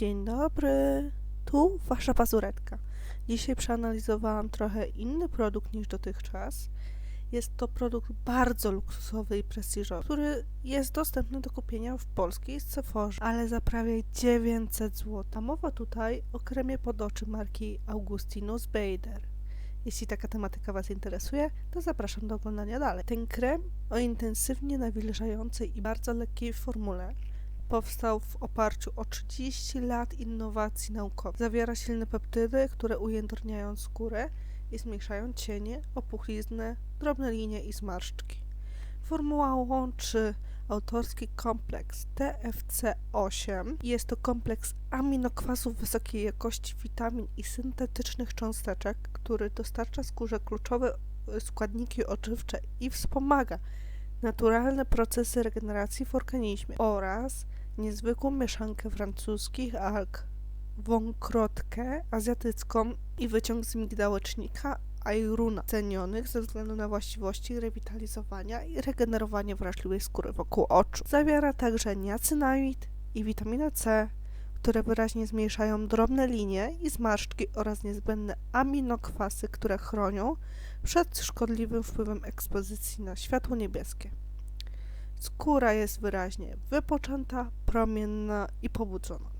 Dzień dobry, tu wasza pazuretka. Dzisiaj przeanalizowałam trochę inny produkt niż dotychczas. Jest to produkt bardzo luksusowy i prestiżowy, który jest dostępny do kupienia w polskiej Sephorze, ale za prawie 900 zł. A mowa tutaj o kremie pod oczy marki Augustinus Bader. Jeśli taka tematyka Was interesuje, to zapraszam do oglądania dalej. Ten krem o intensywnie nawilżającej i bardzo lekkiej formule powstał w oparciu o 30 lat innowacji naukowych. Zawiera silne peptydy, które ujędrniają skórę i zmniejszają cienie, opuchliznę, drobne linie i zmarszczki. Formuła łączy autorski kompleks TFC8. Jest to kompleks aminokwasów wysokiej jakości, witamin i syntetycznych cząsteczek, który dostarcza skórze kluczowe e, składniki odżywcze i wspomaga naturalne procesy regeneracji w organizmie oraz niezwykłą mieszankę francuskich alg, wąkrotkę azjatycką i wyciąg z migdałecznika ajruna, cenionych ze względu na właściwości rewitalizowania i regenerowania wrażliwej skóry wokół oczu. Zawiera także niacynamid i witaminę C, które wyraźnie zmniejszają drobne linie i zmarszczki oraz niezbędne aminokwasy, które chronią przed szkodliwym wpływem ekspozycji na światło niebieskie. Skóra jest wyraźnie wypoczęta, promienna i pobudzona.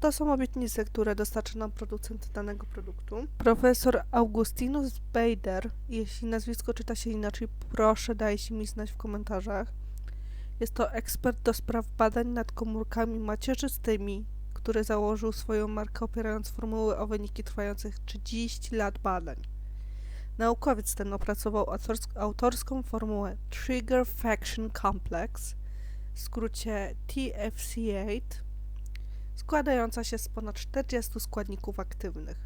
To są obietnice, które dostarcza nam producent danego produktu. Profesor Augustinus Bader, jeśli nazwisko czyta się inaczej, proszę dajcie mi znać w komentarzach. Jest to ekspert do spraw badań nad komórkami macierzystymi, który założył swoją markę opierając formuły o wyniki trwających 30 lat badań. Naukowiec ten opracował autorską formułę Trigger Faction Complex, w skrócie TFC8, składająca się z ponad 40 składników aktywnych.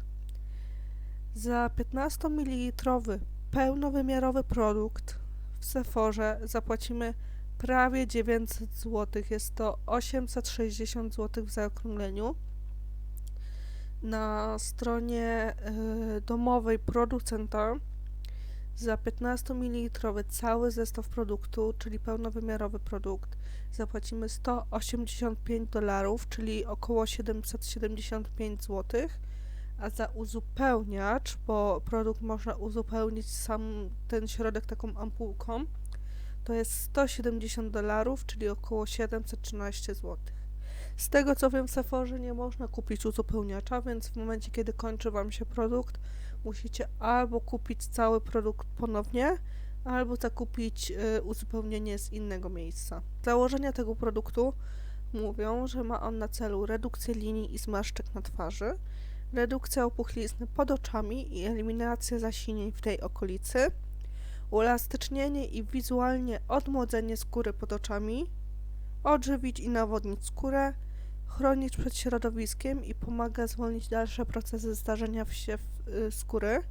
Za 15 ml pełnowymiarowy produkt w Sephorze zapłacimy prawie 900 zł. Jest to 860 zł w zaokrągleniu. Na stronie y, domowej producenta za 15 ml cały zestaw produktu, czyli pełnowymiarowy produkt, zapłacimy 185 dolarów, czyli około 775 zł, a za uzupełniacz, bo produkt można uzupełnić sam ten środek taką ampułką, to jest 170 dolarów, czyli około 713 zł. Z tego co wiem, w Sephorze nie można kupić uzupełniacza, więc w momencie, kiedy kończy Wam się produkt, musicie albo kupić cały produkt ponownie, albo zakupić y, uzupełnienie z innego miejsca. Założenia tego produktu mówią, że ma on na celu redukcję linii i zmarszczek na twarzy, redukcję opuchlizny pod oczami i eliminację zasinień w tej okolicy, uelastycznienie i wizualnie odmłodzenie skóry pod oczami, odżywić i nawodnić skórę, chronić przed środowiskiem i pomaga zwolnić dalsze procesy starzenia się y, skóry.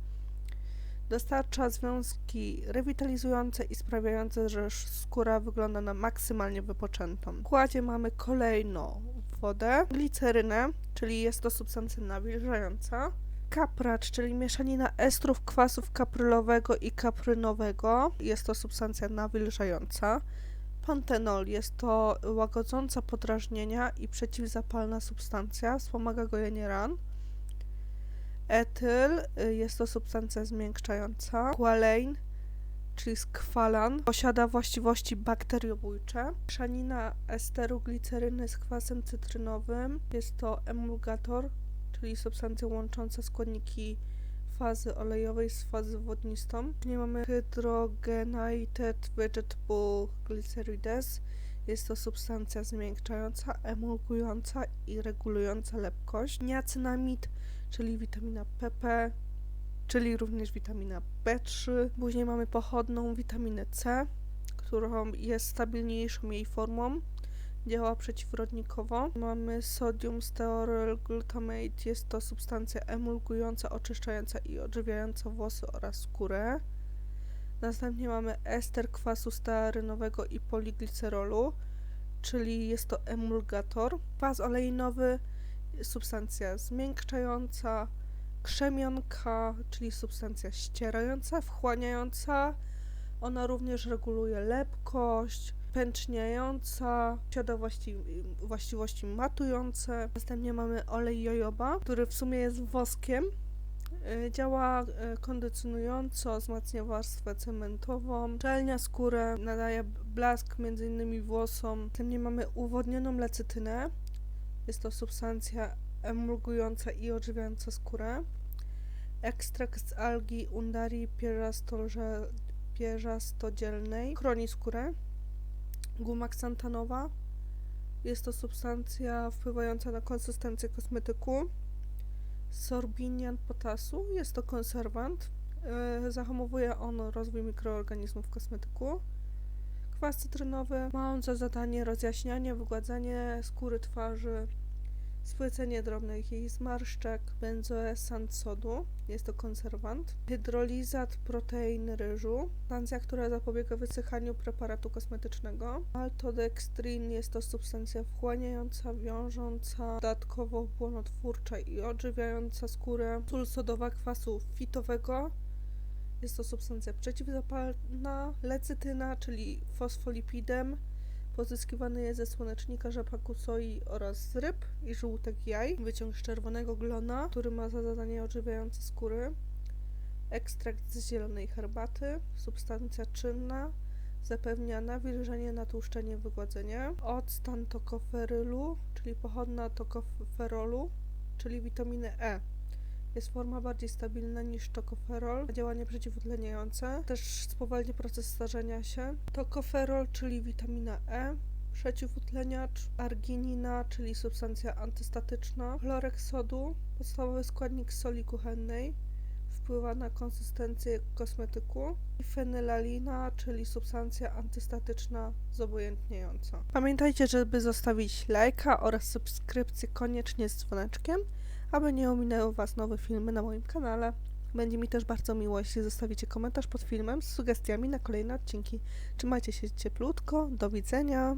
Dostarcza związki rewitalizujące i sprawiające, że skóra wygląda na maksymalnie wypoczętą. W kładzie mamy kolejną wodę, glicerynę, czyli jest to substancja nawilżająca, kapracz, czyli mieszanina estrów kwasów kaprylowego i kaprynowego, jest to substancja nawilżająca, Pantenol jest to łagodząca podrażnienia i przeciwzapalna substancja, wspomaga gojenie ran. Etyl y, jest to substancja zmiękczająca. Qualein, czyli skwalan, posiada właściwości bakteriobójcze. Szanina esteru gliceryny z kwasem cytrynowym jest to emulgator, czyli substancja łącząca składniki fazy olejowej z fazy wodnistą. Nie mamy hydrogenated vegetable glycerides. Jest to substancja zmiękczająca, emulgująca i regulująca lepkość. Niacynamid, czyli witamina PP, czyli również witamina B3. Później mamy pochodną witaminę C, którą jest stabilniejszą jej formą działa przeciwrodnikowo. Mamy sodium stearyl glutamate, jest to substancja emulgująca, oczyszczająca i odżywiająca włosy oraz skórę. Następnie mamy ester kwasu stearynowego i poliglicerolu, czyli jest to emulgator. Kwas olejnowy, substancja zmiękczająca, krzemionka, czyli substancja ścierająca, wchłaniająca. Ona również reguluje lepkość, pęczniejąca, posiada właści właściwości matujące. Następnie mamy olej jojoba, który w sumie jest woskiem. Y, Działa y, kondycjonująco, wzmacnia warstwę cementową, szczelnia skórę, nadaje blask m.in. włosom. Następnie mamy uwodnioną lecytynę. Jest to substancja emulgująca i odżywiająca skórę. Ekstrakt z algi Undari pierastolże- pierzastodzielnej chroni skórę. Guma ksantanowa. Jest to substancja wpływająca na konsystencję kosmetyku. Sorbinian potasu. Jest to konserwant. Yy, zahamowuje on rozwój mikroorganizmów w kosmetyku. Kwas cytrynowy ma on za zadanie rozjaśnianie, wygładzanie skóry twarzy, spłycenie drobnych jej zmarszczek, benzoesant sodu, jest to konserwant, hydrolizat protein ryżu, substancja, która zapobiega wysychaniu preparatu kosmetycznego, maltodextrin jest to substancja wchłaniająca, wiążąca, dodatkowo błonotwórcza i odżywiająca skórę, sól sodowa kwasu fitowego, jest to substancja przeciwzapalna, lecytyna, czyli fosfolipidem, Pozyskiwany jest ze słonecznika, rzepaku soi oraz z ryb i żółtek jaj. Wyciąg z czerwonego glona, który ma za zadanie odżywiające skóry. Ekstrakt z zielonej herbaty. Substancja czynna. Zapewnia nawilżenie, natłuszczenie, wygładzenie. Octan tokoferylu, czyli pochodna tokoferolu, czyli witaminy E. Jest forma bardziej stabilna niż tokoferol, działanie przeciwutleniające, też spowalnia proces starzenia się. Tokoferol, czyli witamina E, przeciwutleniacz, arginina, czyli substancja antystatyczna, chlorek sodu, podstawowy składnik soli kuchennej, wpływa na konsystencję kosmetyku i fenylalina, czyli substancja antystatyczna zobojętniająca. Pamiętajcie, żeby zostawić lajka oraz subskrypcję koniecznie z dzwoneczkiem, aby nie ominęły Was nowe filmy na moim kanale. Będzie mi też bardzo miło, jeśli zostawicie komentarz pod filmem z sugestiami na kolejne odcinki. Trzymajcie się cieplutko, do widzenia!